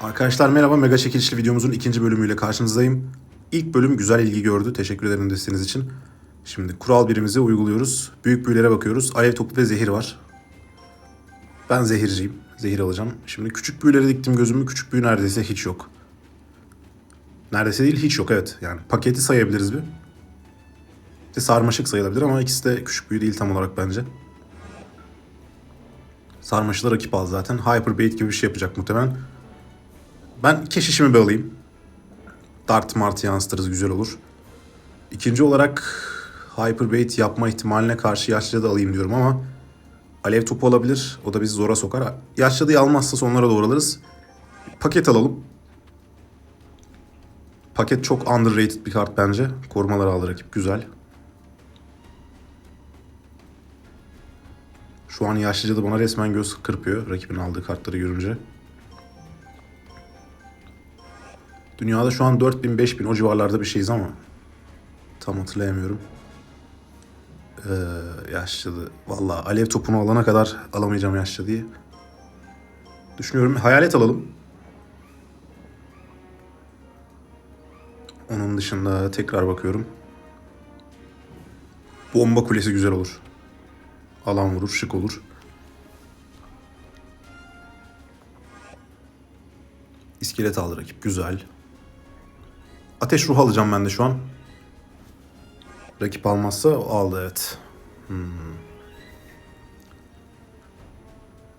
Arkadaşlar merhaba. Mega çekilişli videomuzun ikinci bölümüyle karşınızdayım. İlk bölüm güzel ilgi gördü. Teşekkür ederim desteğiniz için. Şimdi kural birimizi uyguluyoruz. Büyük büyülere bakıyoruz. Alev topu ve zehir var. Ben zehirciyim. Zehir alacağım. Şimdi küçük büyülere diktim gözümü. Küçük büyü neredeyse hiç yok. Neredeyse değil hiç yok evet. Yani paketi sayabiliriz bir. De sarmaşık sayılabilir ama ikisi de küçük büyü değil tam olarak bence. Sarmaşığı da rakip aldı zaten. Hyper bait gibi bir şey yapacak muhtemelen. Ben keşişimi bir alayım. Dart Mart yansıtırız güzel olur. İkinci olarak Hyper bait yapma ihtimaline karşı yaşlıca da alayım diyorum ama Alev topu olabilir. O da bizi zora sokar. Yaşlıyı almazsa sonlara doğru alırız. Paket alalım. Paket çok underrated bir kart bence. Korumaları aldı rakip. Güzel. Şu an yaşlıca da bana resmen göz kırpıyor rakibin aldığı kartları görünce. Dünyada şu an 4000-5000 o civarlarda bir şeyiz ama tam hatırlayamıyorum. Ee, yaşlı. Valla alev topunu alana kadar alamayacağım yaşlı diye. Düşünüyorum. Hayalet alalım. Onun dışında tekrar bakıyorum. Bomba kulesi güzel olur. Alan vurur, şık olur. İskelet aldı rakip. Güzel. Ateş ruhu alacağım ben de şu an. Rakip almazsa aldı evet. Hmm.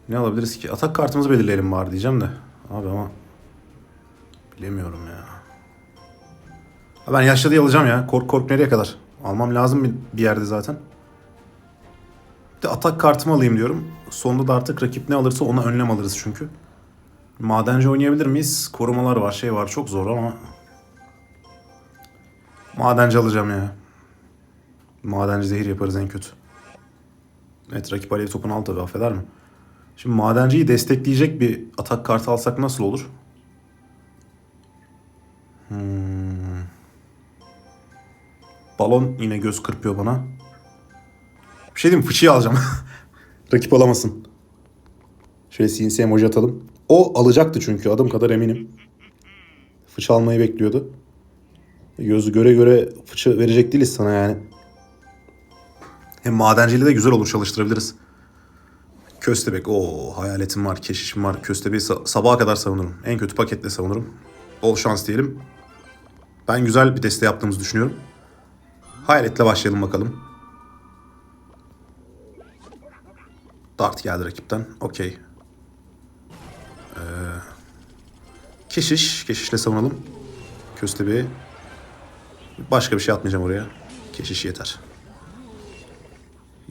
Ne alabiliriz ki? Atak kartımızı belirleyelim bari diyeceğim de. Abi ama bilemiyorum ya. Ha ben yaşlı alacağım ya. Kork kork nereye kadar? Almam lazım bir yerde zaten. Bir de atak kartımı alayım diyorum. Sonunda da artık rakip ne alırsa ona önlem alırız çünkü. Madenci oynayabilir miyiz? Korumalar var, şey var. Çok zor ama... Madenci alacağım ya. Madenci zehir yaparız en kötü. Evet rakip alev topunu al tabii affeder mi? Şimdi madenciyi destekleyecek bir atak kartı alsak nasıl olur? Hmm. Balon yine göz kırpıyor bana. Bir şey diyeyim? Fıçıyı alacağım. Rakip alamasın. Şöyle sinsi emoji atalım. O alacaktı çünkü adım kadar eminim. Fıçı almayı bekliyordu. Gözü göre göre fıçı verecek değiliz sana yani. Hem madenciliği de güzel olur çalıştırabiliriz. Köstebek. o hayaletim var, keşişim var. Köstebeği sa- sabaha kadar savunurum. En kötü paketle savunurum. Bol şans diyelim. Ben güzel bir deste yaptığımızı düşünüyorum. Hayaletle başlayalım bakalım. Dart geldi rakipten. Okey. Ee, keşiş. Keşişle savunalım. Köstebeği. Başka bir şey atmayacağım oraya. Keşiş yeter.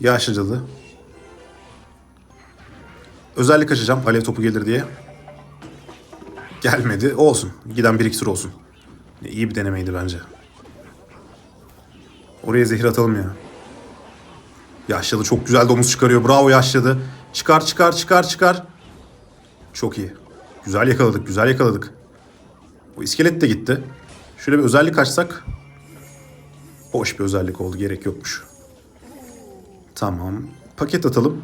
Yaşlı. Özellik açacağım alev topu gelir diye. Gelmedi. Olsun. Giden bir iksir olsun. İyi bir denemeydi bence. Oraya zehir atalım ya. Yaşladı çok güzel domuz çıkarıyor. Bravo yaşladı. Çıkar çıkar çıkar çıkar. Çok iyi. Güzel yakaladık güzel yakaladık. O iskelet de gitti. Şöyle bir özellik açsak. Boş bir özellik oldu gerek yokmuş. Tamam. Paket atalım.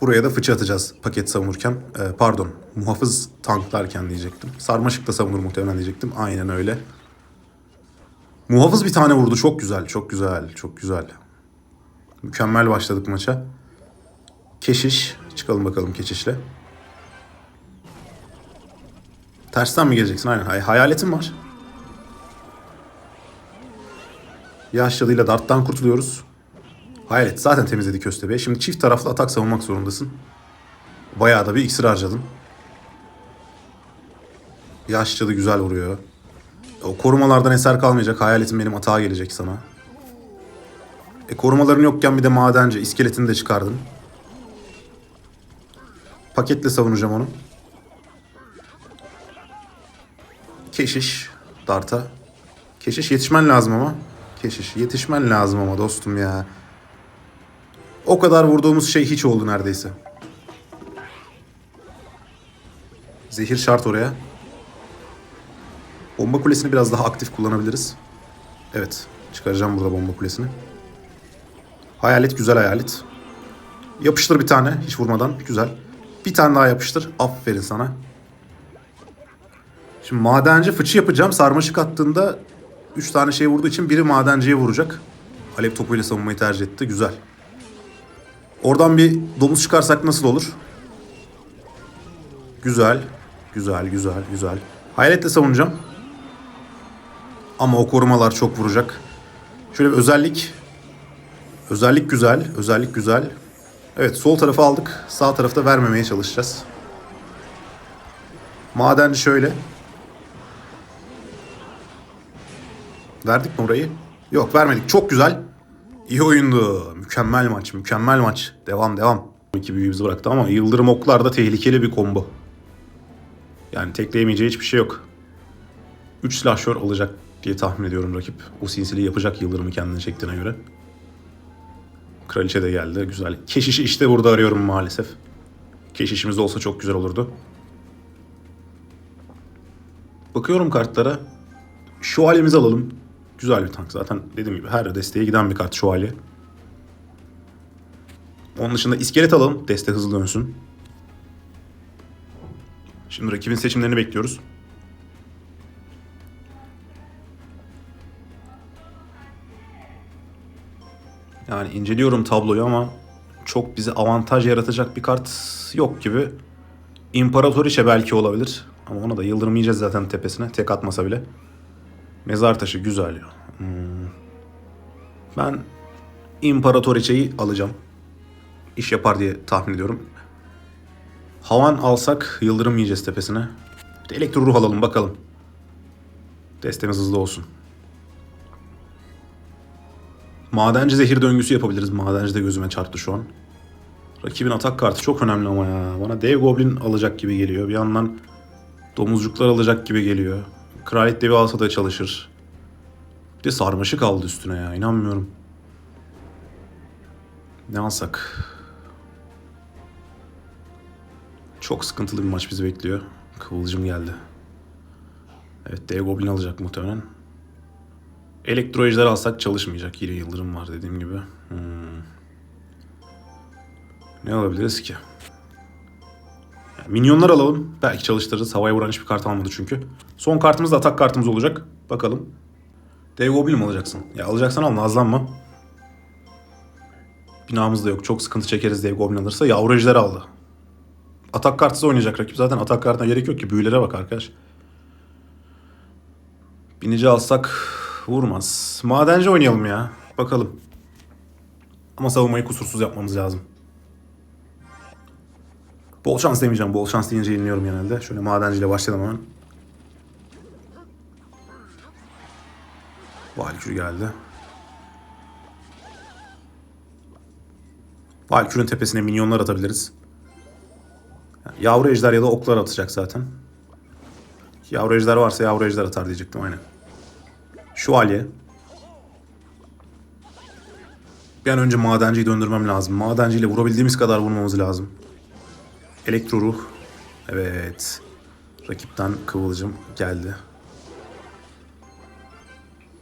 Buraya da fıçı atacağız paket savunurken. Ee, pardon muhafız tanklarken diyecektim. Sarmaşık da savunur muhtemelen diyecektim. Aynen öyle. Muhafız bir tane vurdu. Çok güzel, çok güzel, çok güzel. Mükemmel başladık maça. Keşiş. Çıkalım bakalım keşişle. Tersten mi geleceksin? Aynen. Hay- hayaletim var. Yaşlılığıyla darttan kurtuluyoruz. Hayalet zaten temizledi köstebeği. Şimdi çift taraflı atak savunmak zorundasın. Bayağı da bir iksir harcadın. Yaşlı da güzel vuruyor. O korumalardan eser kalmayacak. Hayaletin benim atağa gelecek sana. E korumaların yokken bir de madenci. iskeletini de çıkardın. Paketle savunacağım onu. Keşiş. Darta. Keşiş yetişmen lazım ama. Keşiş yetişmen lazım ama dostum ya. O kadar vurduğumuz şey hiç oldu neredeyse. Zehir şart oraya. Bomba kulesini biraz daha aktif kullanabiliriz. Evet. Çıkaracağım burada bomba kulesini. Hayalet güzel hayalet. Yapıştır bir tane hiç vurmadan. Güzel. Bir tane daha yapıştır. Aferin sana. Şimdi madenci fıçı yapacağım. Sarmaşık attığında 3 tane şey vurduğu için biri madenciye vuracak. Alev topuyla savunmayı tercih etti. Güzel. Oradan bir domuz çıkarsak nasıl olur? Güzel. Güzel, güzel, güzel. Hayaletle savunacağım. Ama o korumalar çok vuracak. Şöyle bir özellik. Özellik güzel. Özellik güzel. Evet sol tarafı aldık. Sağ tarafta vermemeye çalışacağız. Madenci şöyle. Verdik mi orayı? Yok vermedik. Çok güzel. İyi oyundu. Mükemmel maç. Mükemmel maç. Devam devam. İki büyüğümüzü bıraktı ama Yıldırım Oklar da tehlikeli bir combo. Yani tekleyemeyeceği hiçbir şey yok. 3 silahşör alacak diye tahmin ediyorum rakip. O sinsiliği yapacak Yıldırım'ı kendine çektiğine göre. Kraliçe de geldi. Güzel. Keşişi işte burada arıyorum maalesef. Keşişimiz olsa çok güzel olurdu. Bakıyorum kartlara. Şövalyemizi alalım. Güzel bir tank zaten. Dediğim gibi her desteğe giden bir kart şövalye. Onun dışında iskelet alalım. Deste hızlı dönsün. Şimdi rakibin seçimlerini bekliyoruz. Yani inceliyorum tabloyu ama çok bize avantaj yaratacak bir kart yok gibi. İmparatoriçe belki olabilir. Ama ona da yıldırım zaten tepesine. Tek atmasa bile. Mezar taşı güzel ya. Hmm. Ben İmparatoriçe'yi alacağım. İş yapar diye tahmin ediyorum. Havan alsak yıldırım yiyeceğiz tepesine. Bir de elektro ruh alalım bakalım. Destemiz hızlı olsun. Madenci zehir döngüsü yapabiliriz. Madenci de gözüme çarptı şu an. Rakibin atak kartı çok önemli ama ya. Bana dev goblin alacak gibi geliyor. Bir yandan domuzcuklar alacak gibi geliyor. Kraliyet devi alsa da çalışır. Bir de sarmaşık aldı üstüne ya. İnanmıyorum. Ne alsak? Çok sıkıntılı bir maç bizi bekliyor. Kıvılcım geldi. Evet dev goblin alacak muhtemelen. Elektro ejder alsak çalışmayacak. Yine yıldırım var dediğim gibi. Hmm. Ne alabiliriz ki? Minyonlar alalım. Belki çalıştırırız. Havaya vuran hiçbir kart almadı çünkü. Son kartımız da atak kartımız olacak. Bakalım. Dev Goblin mi alacaksın? Ya alacaksan al nazlanma. Binamız da yok. Çok sıkıntı çekeriz Dev Goblin alırsa. Yavru ejder aldı. Atak kartsız oynayacak rakip. Zaten atak kartına gerek yok ki. Büyülere bak arkadaş. Binici alsak vurmaz. Madenci oynayalım ya. Bakalım. Ama savunmayı kusursuz yapmamız lazım. Bol şans demeyeceğim. Bol şans deyince yeniliyorum genelde. Şöyle madenciyle başlayalım hemen. Valkür geldi. Valkür'ün tepesine minyonlar atabiliriz. Yani yavru ejder ya da oklar atacak zaten. Yavru ejder varsa yavru ejder atar diyecektim aynen. Şövalye. Bir an önce madenciyi döndürmem lazım. Madenciyle vurabildiğimiz kadar vurmamız lazım. Elektro ruh. Evet. Rakipten kıvılcım geldi.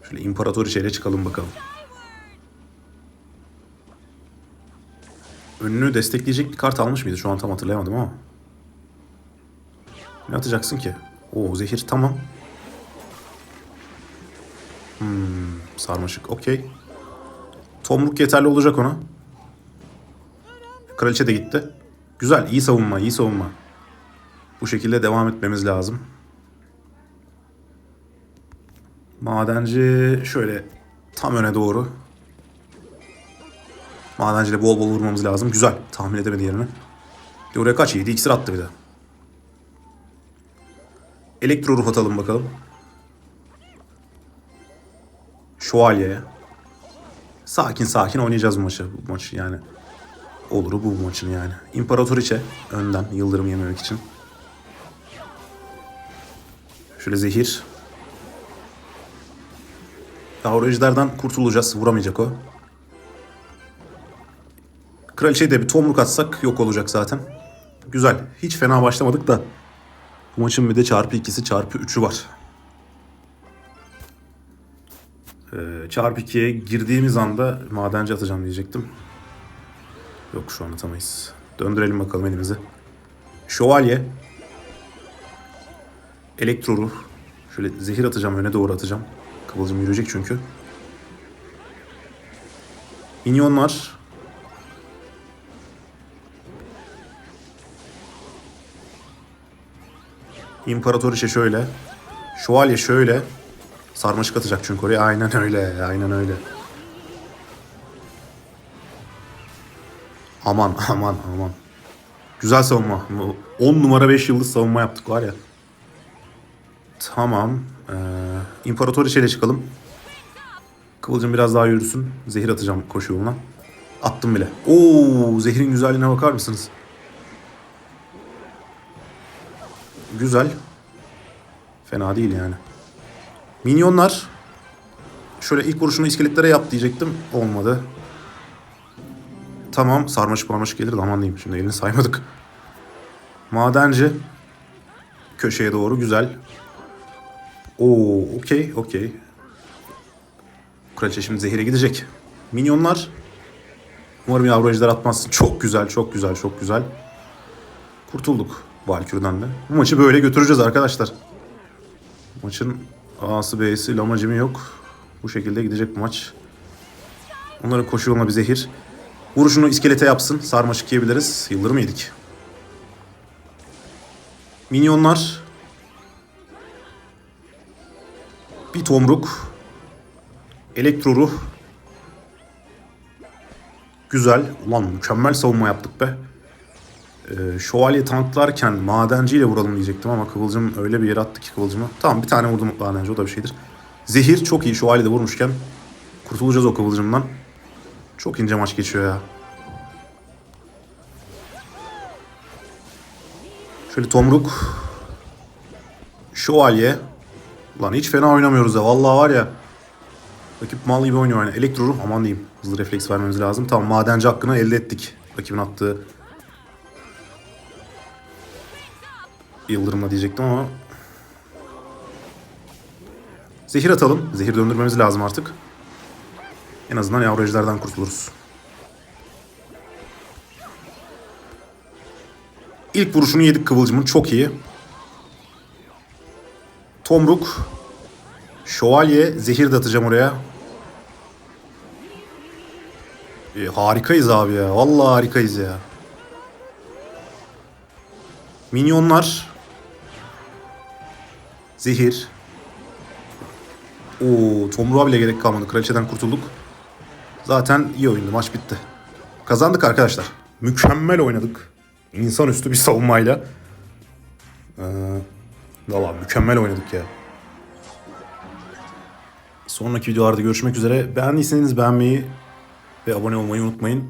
Şöyle imparatoriçeyle çıkalım bakalım. Önünü destekleyecek bir kart almış mıydı? Şu an tam hatırlayamadım ama. Ne atacaksın ki? Oo zehir tamam. Hmm, sarmaşık okey. Tomruk yeterli olacak ona. Kraliçe de gitti. Güzel iyi savunma iyi savunma. Bu şekilde devam etmemiz lazım. Madenci şöyle tam öne doğru. Madenciyle bol bol vurmamız lazım. Güzel. Tahmin edemedi yerini. De oraya kaç? 7 iksir attı bir de. Elektro ruh atalım bakalım. Şövalye. Sakin sakin oynayacağız bu maçı. Bu maçı yani. Oluru bu maçın yani. İmparatoriçe önden yıldırım yememek için. Şöyle zehir. Ejderden kurtulacağız. Vuramayacak o. Kraliçeyi de bir tomruk atsak yok olacak zaten. Güzel. Hiç fena başlamadık da. Bu maçın bir de çarpı ikisi çarpı üçü var. Ee, çarpı 2'ye girdiğimiz anda madenci atacağım diyecektim. Yok şu an atamayız. Döndürelim bakalım elimizi. Şövalye. Elektro. Şöyle zehir atacağım öne doğru atacağım. Kıvılcım yürüyecek çünkü. Minyonlar. İmparatoriçe şöyle. Şövalye şöyle. Sarmaşık atacak çünkü oraya. Aynen öyle. Aynen öyle. Aman aman aman. Güzel savunma. 10 numara 5 yıldız savunma yaptık var ya. Tamam. Ee, İmparatoriçe'yle çıkalım. Kıvılcım biraz daha yürüsün. Zehir atacağım koşu yoluna. Attım bile. Oo, zehirin güzelliğine bakar mısınız? Güzel. Fena değil yani. Minyonlar. Şöyle ilk vuruşunu iskeletlere yap diyecektim. Olmadı. Tamam sarmaşık parmaşık gelir aman diyeyim. Şimdi elini saymadık. Madenci. Köşeye doğru güzel. Oo okey okey. Kraliçe şimdi zehire gidecek. Minyonlar. Umarım yavru ejder atmazsın. Çok güzel çok güzel çok güzel. Kurtulduk Valkür'den de. Bu maçı böyle götüreceğiz arkadaşlar. Maçın A'sı B'si lamacımı yok. Bu şekilde gidecek bu maç. Onların koşu yoluna bir zehir. Vuruşunu iskelete yapsın. Sarmaşık yiyebiliriz. Yıldırım yedik. Minyonlar. Bir tomruk. Elektro ruh. Güzel. Ulan mükemmel savunma yaptık be. Ee, şövalye tanklarken madenciyle vuralım diyecektim ama Kıvılcım öyle bir yere attı ki Kıvılcım'ı. Tamam bir tane vurdum madenci o da bir şeydir. Zehir çok iyi şövalye de vurmuşken. Kurtulacağız o Kıvılcım'dan. Çok ince maç geçiyor ya. Şöyle tomruk. Şövalye. Lan hiç fena oynamıyoruz ya. Vallahi var ya. Rakip mal gibi oynuyor yani. Elektro aman diyeyim. Hızlı refleks vermemiz lazım. Tamam madenci hakkını elde ettik. Rakibin attığı Yıldırımla diyecektim ama Zehir atalım. Zehir döndürmemiz lazım artık. En azından yavru kurtuluruz. İlk vuruşunu yedik Kıvılcım'ın. Çok iyi. Tomruk. Şövalye. Zehir de atacağım oraya. E, harikayız abi ya. Vallahi harikayız ya. Minyonlar. Zehir. Oo, tomruğa bile gerek kalmadı. Kraliçeden kurtulduk. Zaten iyi oyundu. Maç bitti. Kazandık arkadaşlar. Mükemmel oynadık. İnsanüstü bir savunmayla. Ee, mükemmel oynadık ya. Sonraki videolarda görüşmek üzere. Beğendiyseniz beğenmeyi ve abone olmayı unutmayın.